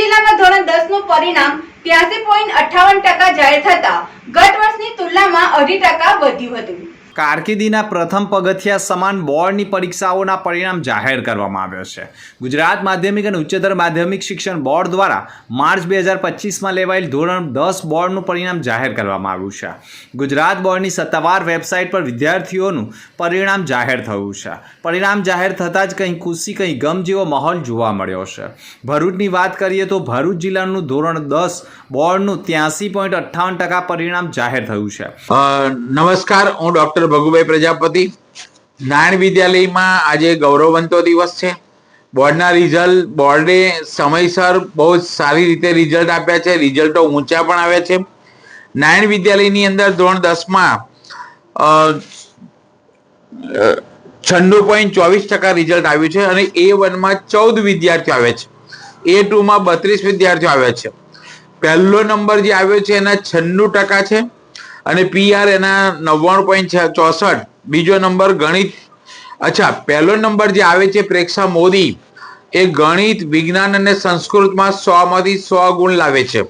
જિલ્લામાં ધોરણ દસનું પરિણામ ત્યાસી પોઈન્ટ અઠાવન ટકા જાહેર થતા ગત વર્ષની તુલનામાં અઢી ટકા વધ્યું હતું. કારકિર્દીના પ્રથમ પગથિયા સમાન બોર્ડની પરીક્ષાઓના પરિણામ જાહેર કરવામાં આવ્યો છે. ગુજરાત માધ્યમિક અને ઉચ્ચતર માધ્યમિક શિક્ષણ બોર્ડ દ્વારા માર્ચ બે હજાર પચીસમાં લેવાયેલ ધોરણ દસ બોર્ડનું પરિણામ જાહેર કરવામાં આવ્યું છે. ગુજરાત બોર્ડની સત્તાવાર વેબસાઇટ પર વિદ્યાર્થીઓનું પરિણામ જાહેર થયું છે. પરિણામ જાહેર થતાં જ કંઈ ખુશી, કંઈ ગમ જેવો માહોલ જોવા મળ્યો છે. ભરૂચની વાત કરીએ તો ભરૂચ જિલ્લાનું ધોરણ દસ બોર્ડનું ત્યાંસી પોઈન્ટ અઠ્ઠાવન ટકા પરિણામ જાહેર થયું છે. નમસ્કાર, હું ડોક્ટર ભગુભાઈ પ્રજાપતિ. નારાયણ વિદ્યાલયમાં આજે ગૌરવવંતો દિવસ છે. બોર્ડના રિઝલ્ટ, બોર્ડે સમયસર બહુ જ સારી રીતે રિઝલ્ટ આપ્યા છે. રિઝલ્ટો ઊંચા પણ આવ્યા છે. નારાયણ વિદ્યાલયની અંદર ધોરણ દસમાં છન્નું પોઈન્ટ ચોવીસ ટકા રિઝલ્ટ આવ્યું છે અને એ વનમાં ચૌદ વિદ્યાર્થીઓ આવે છે. એ ટુમાં બત્રીસ વિદ્યાર્થીઓ આવ્યા છે. પહેલો નંબર જે આવ્યો છે એના છન્નું ટકા છે. અને પીઆર એના નવ્વાણું પોઈન્ટ ચોસઠ. બીજો નંબર ગણિત. અચ્છા, પહેલો નંબર જે આવે છે પ્રેક્ષા મોદી, એ ગણિત, વિજ્ઞાન અને સંસ્કૃતમાં સો માંથી સો ગુણ લાવે છે.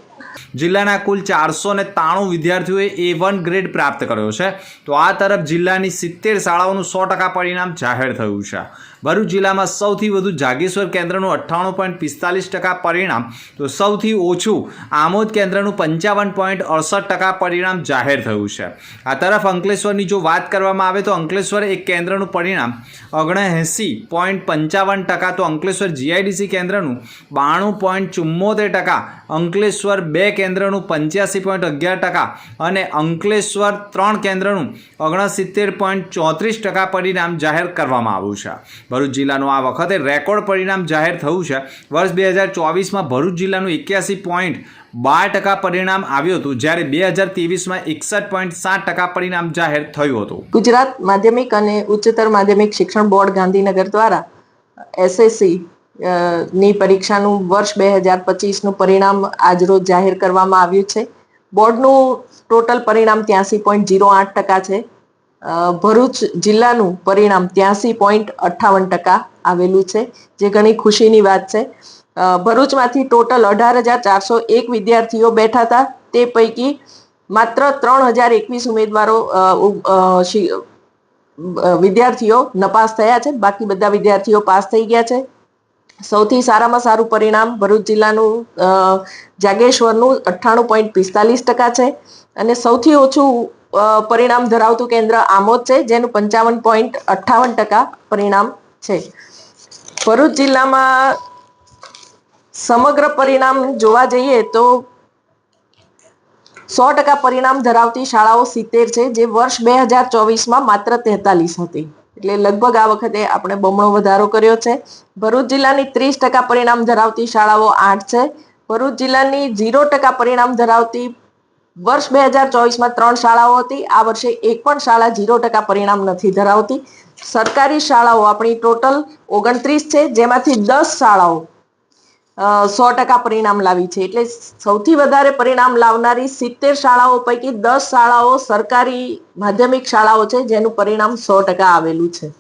જિલ્લાના કુલ ચારસો ને ત્રાણું વિદ્યાર્થીઓએ એ વન ગ્રેડ પ્રાપ્ત કર્યો છે. તો આ તરફ જિલ્લાની સિત્તેર શાળાઓનું સો ટકા પરિણામ જાહેર થયું છે. ભરૂચ જિલ્લામાં સૌથી વધુ જાગેશ્વર કેન્દ્રનું અઠ્ઠાણું પોઈન્ટ પિસ્તાલીસ ટકા પરિણામ, તો સૌથી ઓછું આમોદ કેન્દ્રનું પંચાવન પોઈન્ટ અડસઠ ટકા પરિણામ જાહેર થયું છે. આ તરફ અંકલેશ્વરની જો વાત કરવામાં આવે તો અંકલેશ્વર એક કેન્દ્રનું પરિણામ, ઓગણએંસી પોઈન્ટ પંચાવન ટકા, તો અંકલેશ્વર જીઆઈડીસી કેન્દ્રનું બાણું પોઈન્ટ ચુમ્મોતેર ટકા, અંકલેશ્વર બે કેન્દ્રનું પંચ્યાસી પોઈન્ટ અગિયાર ટકા અને અંકલેશ્વર ત્રણ કેન્દ્રનું ઓગણસિત્તેર પોઈન્ટ ચોત્રીસ ટકા પરિણામ જાહેર કરવામાં આવ્યું છે. ભરૂચ જિલ્લાનું આ વખતે રેકોર્ડ પરિણામ જાહેર થયું છે. વર્ષ બે હજાર ચોવીસમાં ભરૂચ જિલ્લાનું એક્યાસી પોઈન્ટ બાર ટકા પરિણામ આવ્યું હતું. જ્યારે બે હજાર ત્રેવીસમાં એકસઠ પોઈન્ટ સાત ટકા પરિણામ જાહેર થયું હતું. ગુજરાત માધ્યમિક અને ઉચ્ચતર માધ્યમિક શિક્ષણ બોર્ડ ગાંધીનગર દ્વારા એસએસસી ની પરીક્ષાનું વર્ષ બે હજાર પચીસનું પરિણામ આજરોજ જાહેર કરવામાં આવ્યું છે. બોર્ડનું ટોટલ પરિણામ ત્યાંસી પોઈન્ટ જીરો આઠ ટકા છે. ભરૂચ જિલ્લાનું પરિણામ ત્યાંસી પોઈન્ટ અઠ્ઠાવન ટકા આવેલું છે, જે ઘણી ખુશીની વાત છે. ભરૂચમાંથી ટોટલ અઢાર હજાર ચારસો એક વિદ્યાર્થીઓ બેઠા હતા. તે પૈકી માત્ર ત્રણ હજાર એકવીસ ઉમેદવારો વિદ્યાર્થીઓ નપાસ થયા છે. બાકી બધા વિદ્યાર્થીઓ પાસ થઈ ગયા છે. સૌથી સારામાં સારું પરિણામ ભરૂચ જિલ્લાનું જાગેશ્વરનું અઠ્ઠાણું પોઈન્ટ પિસ્તાલીસ ટકા છે. અને સૌથી ઓછું પરિણામ ધરાવતું કેન્દ્ર આમોદ છે, જેનું પંચાવન પોઈન્ટ અઠ્ઠાવન ટકા પરિણામ છે. ભરૂચ જિલ્લામાં સમગ્ર પરિણામ જોવા જઈએ તો સો ટકા પરિણામ ધરાવતી શાળાઓ સિત્તેર છે, જે વર્ષ બે હજાર ચોવીસમાં માત્ર તેતાલીસ હતી. એટલે લગભગ આ વખતે આપણે બમણો વધારો કર્યો છે. ભરૂચ જિલ્લાની ત્રીસ ટકા પરિણામ ધરાવતી શાળાઓ આઠ છે. ભરૂચ જિલ્લાની ઝીરો ટકા પરિણામ ધરાવતી વર્ષ બે હજાર ચોવીસમાં ત્રણ શાળાઓ હતી. આ વર્ષે એક પણ શાળા ઝીરો ટકા પરિણામ નથી ધરાવતી. સરકારી શાળાઓ આપણી ટોટલ ઓગણત્રીસ છે. જેમાંથી દસ શાળાઓ સો ટકા પરિણામ લાવી છે. એટલે સૌથી વધારે પરિણામ લાવનારી સિત્તેર શાળાઓ પૈકી દસ શાળાઓ સરકારી માધ્યમિક શાળાઓ છે, જેનું પરિણામ સો ટકા આવેલું છે.